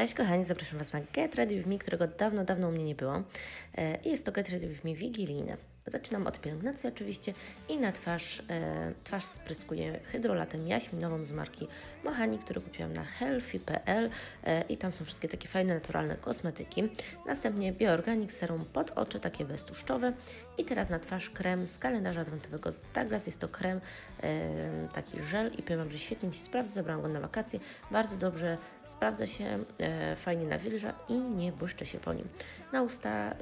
Cześć kochani, zapraszam Was na Get Ready With Me, którego dawno, dawno u mnie nie było. E, jest to Get Ready With Me wigilijne. Zaczynam od pielęgnacji oczywiście i na twarz, e, twarz spryskuję hydrolatem jaśminową z marki Mohani, który kupiłam na healthy.pl e, i tam są wszystkie takie fajne, naturalne kosmetyki. Następnie Bioorganic Serum pod oczy, takie beztłuszczowe i teraz na twarz krem z kalendarza adwentowego z Douglas. Jest to krem, e, taki żel i powiem Wam, że świetnie mi się sprawdza. Zabrałam go na wakacje. Bardzo dobrze sprawdza się, e, fajnie nawilża i nie błyszczy się po nim. Na usta, e,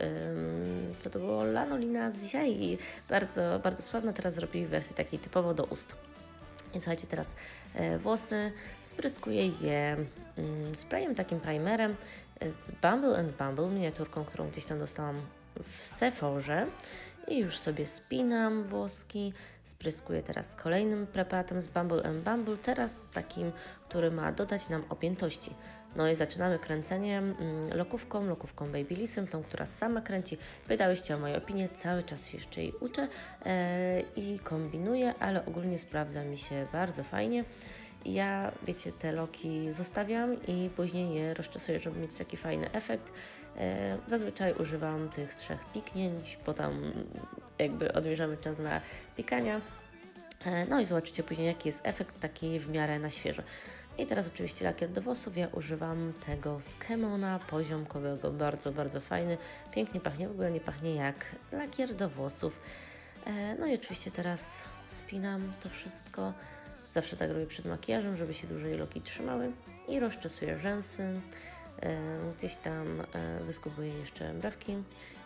co to było, lanolina z jaj. Bardzo, bardzo sławna. Teraz zrobili wersję takiej typowo do ust. I słuchajcie, teraz e, włosy spryskuję je mm, sprayem, takim primerem z Bumble and Bumble, miniaturką, którą gdzieś tam dostałam w Sephorze i już sobie spinam włoski, spryskuję teraz kolejnym preparatem z Bumble Bumble, teraz takim, który ma dodać nam objętości. No i zaczynamy kręcenie mm, lokówką, lokówką Babylisem, tą, która sama kręci. Pytałyście o moją opinię, cały czas się jeszcze jej uczę e, i kombinuję, ale ogólnie sprawdza mi się bardzo fajnie. Ja, wiecie, te loki zostawiam i później je rozczesuję, żeby mieć taki fajny efekt. E, zazwyczaj używam tych trzech piknięć, bo tam jakby odmierzamy czas na pikania. E, no i zobaczycie później, jaki jest efekt taki w miarę na świeżo. I teraz oczywiście lakier do włosów. Ja używam tego z Kemona poziomkowego, bardzo, bardzo fajny. Pięknie pachnie, w ogóle nie pachnie jak lakier do włosów. E, no i oczywiście teraz spinam to wszystko. Zawsze tak robię przed makijażem, żeby się dłużej loki trzymały. I rozczesuję rzęsy. E, gdzieś tam e, wyskubuję jeszcze brewki.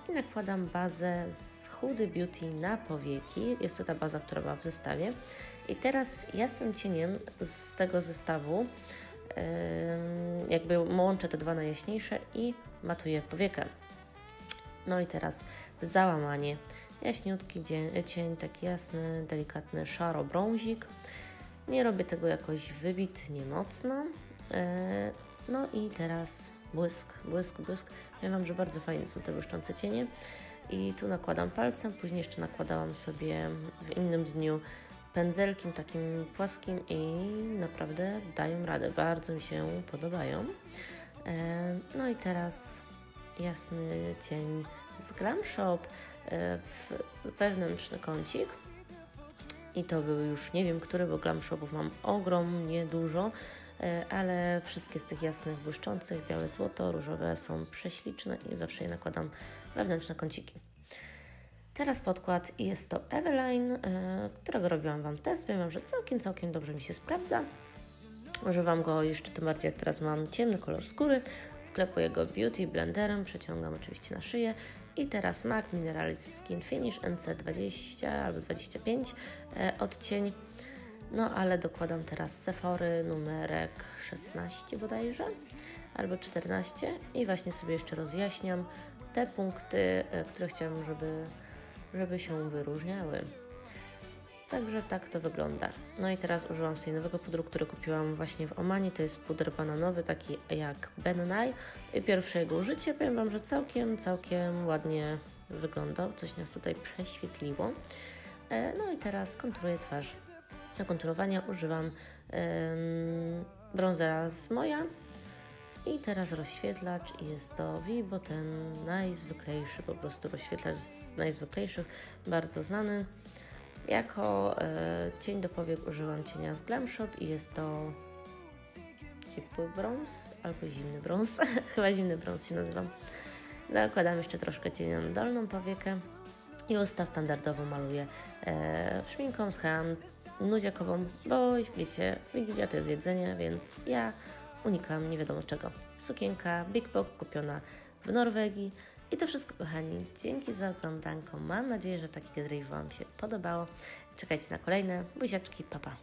I nakładam bazę z Hudy Beauty na powieki. Jest to ta baza, która była w zestawie. I teraz jasnym cieniem z tego zestawu jakby łączę te dwa najjaśniejsze i matuję powiekę. No i teraz w załamanie jaśniutki cień, taki jasny, delikatny szaro-brązik. Nie robię tego jakoś wybitnie mocno. E, no i teraz błysk, błysk, błysk. Ja Wam, że bardzo fajne są te błyszczące cienie. I tu nakładam palcem, później jeszcze nakładałam sobie w innym dniu pędzelkiem takim płaskim i naprawdę dają radę. Bardzo mi się podobają. E, no i teraz jasny cień z Glam Shop e, wewnętrzny kącik. I to był już nie wiem który, bo Glam Shopów mam ogromnie dużo, e, ale wszystkie z tych jasnych, błyszczących, białe złoto, różowe są prześliczne i zawsze je nakładam wewnętrzne kąciki. Teraz podkład jest to Eveline, yy, którego robiłam Wam test. Wiem, że całkiem, całkiem dobrze mi się sprawdza. Używam go jeszcze tym bardziej, jak teraz mam ciemny kolor skóry. Wklepuję go Beauty Blenderem, przeciągam oczywiście na szyję. I teraz MAC Minerals Skin Finish NC20 albo 25 yy, odcień. No ale dokładam teraz Sephory numerek 16 bodajże, albo 14 i właśnie sobie jeszcze rozjaśniam te punkty, yy, które chciałam, żeby żeby się wyróżniały. Także tak to wygląda. No i teraz użyłam sobie nowego pudru, który kupiłam właśnie w Omanie. To jest puder bananowy, taki jak Ben Nye. Pierwsze jego użycie, powiem Wam, że całkiem, całkiem ładnie wyglądał. Coś nas tutaj prześwietliło. E, no i teraz konturuję twarz. Do konturowania używam um, bronzera z Moja i teraz rozświetlacz i jest to Vibo, ten najzwyklejszy po prostu rozświetlacz z najzwyklejszych, bardzo znany. Jako e, cień do powiek użyłam cienia z Glam Shop i jest to ciepły brąz albo zimny brąz, chyba zimny brąz się nazywam. Nakładam jeszcze troszkę cienia na dolną powiekę i usta standardowo maluję e, szminką z hand nudziakową, bo wiecie, Wigilia to jest jedzenie, więc ja unikam nie wiadomo czego. Sukienka Big Box kupiona w Norwegii. I to wszystko, kochani. Dzięki za oglądanko. Mam nadzieję, że taki drive Wam się podobało. Czekajcie na kolejne. Buziaczki, papa.